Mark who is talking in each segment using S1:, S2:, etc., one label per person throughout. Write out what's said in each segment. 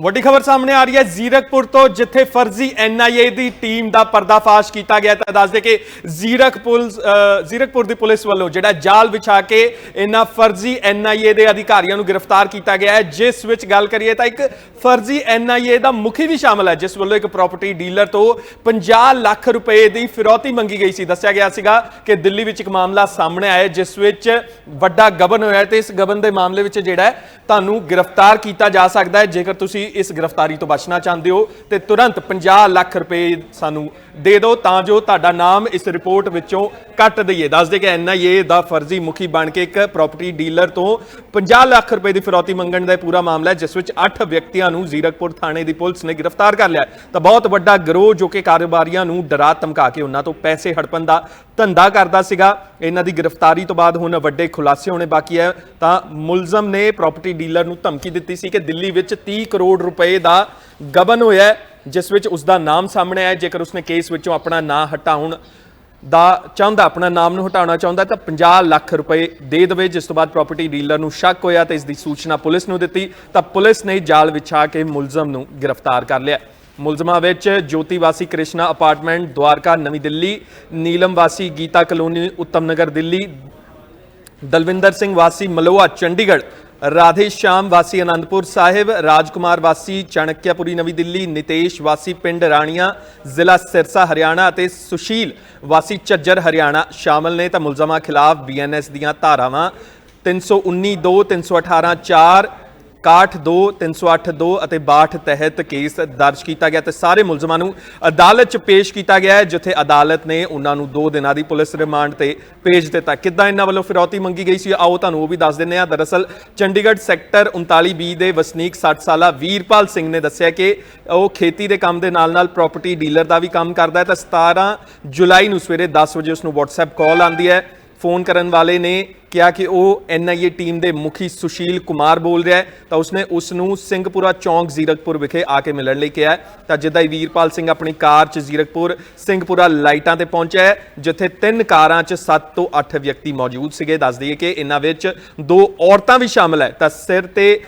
S1: ਵੱਡੀ ਖਬਰ ਸਾਹਮਣੇ ਆ ਰਹੀ ਹੈ। ਜ਼ੀਰਕਪੁਰ ਤੋਂ ਜਿੱਥੇ ਫਰਜ਼ੀ ਐਨਆਈਏ ਦੀ ਟੀਮ ਦਾ ਪਰਦਾਫਾਸ਼ ਕੀਤਾ ਗਿਆ ਤਾਂ ਦੱਸਦੇ ਕਿ ਜ਼ੀਰਕਪੁਰ ਅ, ਜ਼ੀਰਕਪੁਰ ਦੀ ਪੁਲਿਸ ਵੱਲੋਂ ਜਿਹੜਾ ਜਾਲ ਵਿਛਾ ਕੇ ਇਹਨਾਂ ਫਰਜ਼ੀ ਐਨਆਈਏ ਦੇ ਅਧਿਕਾਰੀਆਂ ਨੂੰ ਗ੍ਰਿਫਤਾਰ ਕੀਤਾ ਗਿਆ ਹੈ। ਜਿਸ ਵਿੱਚ ਗੱਲ ਕਰੀਏ ਤਾਂ ਇੱਕ ਫਰਜ਼ੀ ਐਨਆਈਏ ਦਾ ਮੁਖੀ ਵੀ ਸ਼ਾਮਲ ਹੈ ਜਿਸ ਵੱਲੋਂ ਇੱਕ ਪ੍ਰਾਪਰਟੀ ਡੀਲਰ ਤੋਂ 50 ਲੱਖ ਰੁਪਏ ਦੀ ਫਿਰੌਤੀ ਮੰਗੀ ਗਈ ਸੀ। ਦੱਸਿਆ ਗਿਆ ਸੀਗਾ ਕਿ ਦਿੱਲੀ ਵਿੱਚ ਇੱਕ ਮਾਮਲਾ ਸਾਹਮਣੇ ਆਇਆ ਜਿਸ ਵਿੱਚ ਵੱਡਾ ਗਬਨ ਹੋਇਆ ਤੇ ਇਸ ਗਬਨ ਦੇ ਮਾਮਲੇ ਵਿੱਚ ਜਿਹੜਾ ਤੁਹਾਨੂੰ ਗ੍ਰਿਫਤਾਰ ਕੀਤਾ ਜਾ ਸਕਦਾ ਹੈ। ਜੇਕਰ ਤੁਸੀਂ ਇਸ ਗ੍ਰਿਫਤਾਰੀ ਤੋਂ ਬਚਣਾ ਚਾਹੁੰਦੇ ਹੋ ਤੇ ਤੁਰੰਤ 50 ਲੱਖ ਰੁਪਏ ਸਾਨੂੰ ਦੇ ਦਿਓ, ਤਾਂ ਜੋ ਤੁਹਾਡਾ ਨਾਮ ਇਸ ਰਿਪੋਰਟ ਵਿੱਚੋਂ ਕੱਟ ਦਈਏ। ਦੱਸਦੇ ਕਿ ਐਨਆਈਏ ਦਾ ਫਰਜ਼ੀ ਮੁਖੀ ਬਣ ਕੇ ਇੱਕ ਪ੍ਰਾਪਰਟੀ ਡੀਲਰ ਤੋਂ 50 ਲੱਖ ਰੁਪਏ ਦੀ ਫਿਰੌਤੀ ਮੰਗਣ ਦਾ ਪੂਰਾ ਮਾਮਲਾ ਹੈ, ਜਿਸ ਵਿੱਚ 8 ਵਿਅਕਤੀਆਂ ਨੂੰ ਜ਼ੀਰਕਪੁਰ ਥਾਣੇ ਦੀ ਪੁਲਿਸ ਨੇ ਗ੍ਰਿਫਤਾਰ ਕਰ ਲਿਆ ਤਾਂ ਬਹੁਤ ਵੱਡਾ ਗਰੋਹ ਜੋ ਕਿ ਕਾਰੋਬਾਰੀਆਂ ਨੂੰ ਡਰਾ ਧਮਕਾ ਕੇ ਉਹਨਾਂ ਤੋਂ ਪੈਸੇ ਹੜਪਣ ਦਾ ਧੰਦਾ ਕਰਦਾ ਸੀਗਾ। ਇਹਨਾਂ ਦੀ ਗ੍ਰਿਫਤਾਰੀ ਤੋਂ ਬਾਅਦ ਹੁਣ ਵੱਡੇ ਖੁਲਾਸੇ ਹੋਣੇ ਬਾਕੀ ਹੈ। ਤਾਂ ਮੁਲਜ਼ਮ ਨੇ ਪ੍ਰਾਪਰਟੀ ਡੀਲਰ ਨੂੰ ਧਮਕੀ ਦਿੱਤੀ ਸੀ ਕਿ ਦਿੱਲੀ ਵਿੱਚ 30 ਕਰੋੜ ਰੁਪਏ ਦਾ ਗਬਨ ਹੋਇਆ ਜਿਸ ਵਿੱਚ ਉਸ ਦਾ ਨਾਮ ਸਾਹਮਣੇ ਆਇਆ। ਜੇਕਰ ਉਸਨੇ ਕੇਸ ਵਿੱਚੋਂ ਆਪਣਾ ਨਾਂ ਹਟਾਉਣ ਦਾ ਚਾਹੁੰਦਾ, ਆਪਣਾ ਨਾਮ ਨੂੰ ਹਟਾਉਣਾ ਚਾਹੁੰਦਾ, ਤਾਂ 50 ਲੱਖ ਰੁਪਏ ਦੇ ਦੇਵੇ, ਜਿਸ ਤੋਂ ਬਾਅਦ ਪ੍ਰਾਪਰਟੀ ਡੀਲਰ ਨੂੰ ਸ਼ੱਕ ਹੋਇਆ ਤੇ ਇਸ ਦੀ ਸੂਚਨਾ ਪੁਲਿਸ ਨੂੰ ਦਿੱਤੀ। ਤਾਂ ਪੁਲਿਸ ਨੇ ਜਾਲ ਵਿਛਾ ਕੇ ਮੁਲਜ਼ਮ ਨੂੰ ਗ੍ਰਿਫਤਾਰ ਕਰ ਲਿਆ। ਮੁਲਜ਼ਮਾਂ ਵਿੱਚ ਜੋਤੀ ਵਾਸੀ ਕ੍ਰਿਸ਼ਨਾ ਅਪਾਰਟਮੈਂਟ ਦੁਆਰਕਾ ਨਵੀਂ ਦਿੱਲੀ ਨੀਲਮ ਵਾਸੀ ਗੀਤਾ ਕਲੋਨੀ, ਉੱਤਮ ਨਗਰ ਦਿੱਲੀ, ਦਲਵਿੰਦਰ ਸਿੰਘ ਵਾਸੀ ਮਲੋਆ ਚੰਡੀਗੜ੍ਹ, ਰਾਧੇ ਸ਼ਾਮ ਵਾਸੀ, ਅਨੰਦਪੁਰ ਸਾਹਿਬ, ਰਾਜਕੁਮਾਰ ਵਾਸੀ, ਚਾਣਕਿਆਪੁਰੀ, ਨਵੀਂ ਦਿੱਲੀ, ਨਿਤੇਸ਼ ਵਾਸੀ, ਪਿੰਡ ਰਾਣੀਆਂ, ਜ਼ਿਲ੍ਹਾ ਸਿਰਸਾ, ਹਰਿਆਣਾ ਅਤੇ ਸੁਸ਼ੀਲ ਵਾਸੀ, ਝੱਜਰ, ਹਰਿਆਣਾ ਸ਼ਾਮਲ ਨੇ। ਤਾਂ ਮੁਲਜ਼ਮਾਂ ਖਿਲਾਫ ਬੀਐਨਐਸ ਦੀਆਂ ਧਾਰਾਵਾਂ 319 2 318 4 61 2 308 2 ਅਤੇ 62 ਤਹਿਤ ਕੇਸ ਦਰਜ ਕੀਤਾ ਗਿਆ ਤੇ ਸਾਰੇ ਮੁਲਜ਼ਮਾਂ ਨੂੰ ਅਦਾਲਤ 'ਚ ਪੇਸ਼ ਕੀਤਾ ਗਿਆ ਹੈ, ਜਿੱਥੇ ਅਦਾਲਤ ਨੇ ਉਹਨਾਂ ਨੂੰ 2 ਦਿਨਾਂ ਦੀ ਪੁਲਿਸ ਰਿਮਾਂਡ ਤੇ ਭੇਜ ਦਿੱਤਾ। ਕਿੱਦਾਂ ਇਹਨਾਂ ਵੱਲੋਂ ਫਿਰੌਤੀ ਮੰਗੀ ਗਈ ਸੀ, ਆਓ ਤੁਹਾਨੂੰ ਉਹ ਵੀ ਦੱਸ ਦਿੰਦੇ ਹਾਂ। ਦਰਅਸਲ ਚੰਡੀਗੜ੍ਹ ਸੈਕਟਰ 39 ਦੇ ਵਸਨੀਕ 60 ਸਾਲਾ ਵੀਰਪਾਲ ਸਿੰਘ ਨੇ ਦੱਸਿਆ ਕਿ ਉਹ ਖੇਤੀ ਦੇ ਕੰਮ ਦੇ ਨਾਲ-ਨਾਲ ਪ੍ਰਾਪਰਟੀ ਡੀਲਰ ਦਾ ਵੀ ਕੰਮ ਕਰਦਾ ਹੈ। ਤਾਂ 17 ਜੁਲਾਈ ਨੂੰ ਸਵੇਰੇ 10 ਵਜੇ ਉਸ ਨੂੰ WhatsApp ਕਾਲ ਆਂਦੀ ਹੈ। ਫੋਨ ਕਰਨ ਵਾਲੇ ਨੇ ਕਿਹਾ ਕਿ ਉਹ ਐਨਆਈਏ ਟੀਮ ਦੇ ਮੁਖੀ ਸੁਸ਼ੀਲ ਕੁਮਾਰ ਬੋਲ ਰਿਹਾ ਹੈ। ਤਾਂ ਉਸਨੇ ਉਸ ਨੂੰ ਸਿੰਘਪੁਰਾ ਚੌਂਕ ਜ਼ੀਰਕਪੁਰ ਵਿਖੇ ਆ ਕੇ ਮਿਲਣ ਲਈ ਕਿਹਾ ਤਾਂ ਜਿੱਦਾਂ ਹੀ ਵੀਰਪਾਲ ਸਿੰਘ ਆਪਣੀ ਕਾਰ 'ਚ ਜ਼ੀਰਕਪੁਰ ਸਿੰਘਪੁਰਾ ਲਾਈਟਾਂ ਤੇ ਪਹੁੰਚਿਆ ਹੈ, ਜਿੱਥੇ ਤਿੰਨ ਕਾਰਾਂ 'ਚ 7 ਤੋਂ 8 ਵਿਅਕਤੀ ਮੌਜੂਦ ਸੀਗੇ। ਦੱਸ ਦਈਏ ਕਿ ਇਹਨਾਂ ਵਿੱਚ ਦੋ ਔਰਤਾਂ ਵੀ ਸ਼ਾਮਲ ਹੈ। ਤਾਂ ਸਿਰ ਤੇ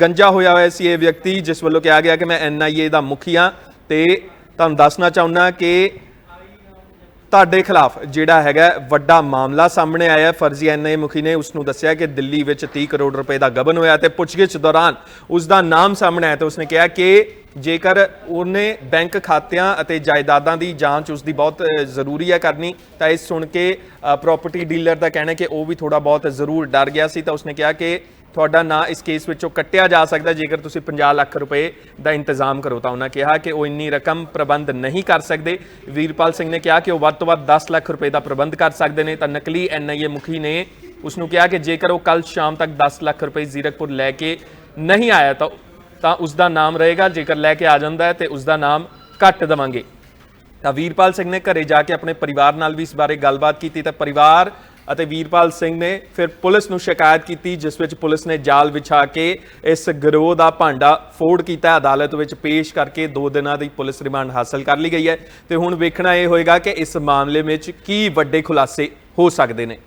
S1: ਗੰਜਾ ਹੋਇਆ ਹੋਇਆ ਸੀ ਇਹ ਵਿਅਕਤੀ ਜਿਸ ਵੱਲੋਂ ਕਿਹਾ ਗਿਆ ਕਿ ਮੈਂ ਐਨਆਈਏ ਦਾ ਮੁਖੀ ਹਾਂ। ਤੇ ਤੁਹਾਨੂੰ ਦੱਸਣਾ ਚਾਹੁੰਦਾ ਕਿ ਤੁਹਾਡੇ ਖਿਲਾਫ ਜਿਹੜਾ ਹੈਗਾ ਵੱਡਾ ਮਾਮਲਾ ਸਾਹਮਣੇ ਆਇਆ ਹੈ। ਫਰਜ਼ੀ ਐਨਆਈਏ ਮੁਖੀ ਨੇ ਉਸ ਨੂੰ ਦੱਸਿਆ ਕਿ ਦਿੱਲੀ ਵਿੱਚ 30 ਕਰੋੜ ਰੁਪਏ ਦਾ ਗਬਨ ਹੋਇਆ ਤੇ ਪੁੱਛਗਿੱਛ ਦੌਰਾਨ ਉਸ ਦਾ ਨਾਮ ਸਾਹਮਣੇ ਆਇਆ ਤੇ ਉਸਨੇ ਕਿਹਾ ਕਿ ਜੇਕਰ ਉਹਨੇ ਬੈਂਕ ਖਾਤਿਆਂ ਅਤੇ ਜਾਇਦਾਦਾਂ ਦੀ ਜਾਂਚ ਉਸ ਦੀ ਬਹੁਤ ਜ਼ਰੂਰੀ ਹੈ ਕਰਨੀ, ਤਾਂ ਇਹ ਸੁਣ ਕੇ ਪ੍ਰਾਪਰਟੀ ਡੀਲਰ ਦਾ ਕਹਿਣਾ ਕਿ ਉਹ ਵੀ ਥੋੜਾ ਬਹੁਤ ਜ਼ਰੂਰ ਡਰ ਗਿਆ ਸੀ ਤਾਂ ਉਸਨੇ ਕਿਹਾ ਕਿ ਤੁਹਾਡਾ ਨਾਂ ਇਸ ਕੇਸ ਵਿੱਚੋਂ ਕੱਟਿਆ ਜਾ ਸਕਦਾ, ਜੇਕਰ ਤੁਸੀਂ 50 ਲੱਖ ਰੁਪਏ ਦਾ ਇੰਤਜ਼ਾਮ ਕਰੋ ਤਾਂ ਉਹਨਾਂ ਕਿਹਾ ਕਿ ਉਹ ਇੰਨੀ ਰਕਮ ਪ੍ਰਬੰਧ ਨਹੀਂ ਕਰ ਸਕਦੇ। ਵੀਰਪਾਲ ਸਿੰਘ ਨੇ ਕਿਹਾ ਕਿ ਉਹ ਵੱਧ ਤੋਂ ਵੱਧ 10 ਲੱਖ ਰੁਪਏ ਦਾ ਪ੍ਰਬੰਧ ਕਰ ਸਕਦੇ ਨੇ। ਤਾਂ ਨਕਲੀ ਐਨਆਈਏ ਮੁਖੀ ਨੇ ਉਸ ਨੂੰ ਕਿਹਾ ਕਿ ਜੇਕਰ ਉਹ ਕੱਲ ਸ਼ਾਮ ਤੱਕ 10 ਲੱਖ ਰੁਪਏ ਜ਼ੀਰਕਪੁਰ ਲੈ ਕੇ ਨਹੀਂ ਆਇਆ ਤਾਂ ਤਾਂ ਉਸ ਦਾ ਨਾਮ ਰਹੇਗਾ, ਜੇਕਰ ਲੈ ਕੇ ਆ ਜਾਂਦਾ ਹੈ ਤੇ ਉਸ ਦਾ ਨਾਮ ਕੱਟ ਦੇਵਾਂਗੇ। ਤਾਂ ਵੀਰਪਾਲ ਸਿੰਘ ਨੇ ਘਰੇ ਜਾ ਕੇ ਆਪਣੇ ਪਰਿਵਾਰ ਨਾਲ ਵੀ ਇਸ ਬਾਰੇ ਗੱਲਬਾਤ ਕੀਤੀ। ਤਾਂ ਪਰਿਵਾਰ ਅਤੇ ਵੀਰਪਾਲ ਸਿੰਘ ਨੇ ਫਿਰ ਪੁਲਿਸ ਨੂੰ ਸ਼ਿਕਾਇਤ ਕੀਤੀ, ਜਿਸ ਵਿੱਚ ਪੁਲਿਸ ਨੇ ਜਾਲ ਵਿਛਾ ਕੇ ਇਸ ਗਰੋਹ ਦਾ ਭਾਂਡਾ ਫੋੜ ਕੀਤਾ। ਅਦਾਲਤ ਵਿੱਚ ਪੇਸ਼ ਕਰਕੇ 2 ਦਿਨਾਂ ਦੀ ਪੁਲਿਸ ਰਿਮਾਂਡ ਹਾਸਲ ਕਰ ਲਈ ਗਈ ਹੈ। ਤੇ ਹੁਣ ਵੇਖਣਾ ਇਹ ਹੋਏਗਾ ਕਿ ਇਸ ਮਾਮਲੇ ਵਿੱਚ ਕੀ ਵੱਡੇ ਖੁਲਾਸੇ ਹੋ ਸਕਦੇ ਨੇ।